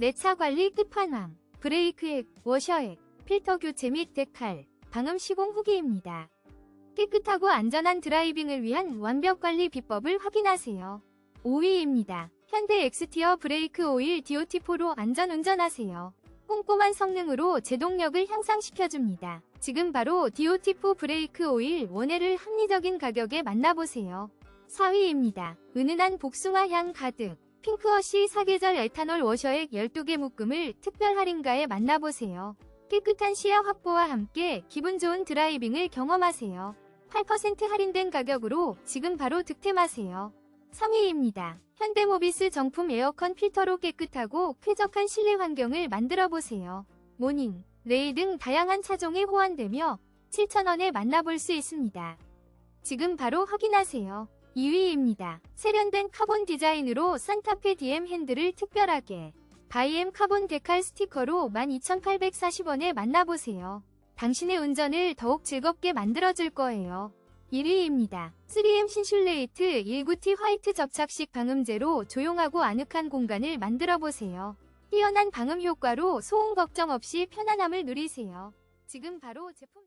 내 차 관리 끝판왕, 브레이크액, 워셔액, 필터 교체 및 데칼, 방음 시공 후기입니다. 깨끗하고 안전한 드라이빙을 위한 완벽 관리 비법을 확인하세요. 5위입니다. 현대 엑스티어 브레이크 오일 DOT4로 안전 운전하세요. 꼼꼼한 성능으로 제동력을 향상시켜줍니다. 지금 바로 DOT4 브레이크 오일 원해를 합리적인 가격에 만나보세요. 4위입니다. 은은한 복숭아 향 가득 핑크워시 사계절 에탄올 워셔액 12개 묶음을 특별 할인가에 만나보세요. 깨끗한 시야 확보와 함께 기분 좋은 드라이빙을 경험하세요. 8% 할인된 가격으로 지금 바로 득템하세요. 3위입니다. 현대모비스 정품 에어컨 필터로 깨끗하고 쾌적한 실내 환경을 만들어 보세요. 모닝, 레이 등 다양한 차종에 호환되며 7,000원에 만나볼 수 있습니다. 지금 바로 확인하세요. 2위입니다. 세련된 카본 디자인으로 산타페 DM 핸들을 특별하게 바이엠 카본 데칼 스티커로 12,840원에 만나보세요. 당신의 운전을 더욱 즐겁게 만들어줄 거예요. 1위입니다. 3M 신슐레이트 19T 화이트 접착식 방음제로 조용하고 아늑한 공간을 만들어 보세요. 뛰어난 방음 효과로 소음 걱정 없이 편안함을 누리세요. 지금 바로 제품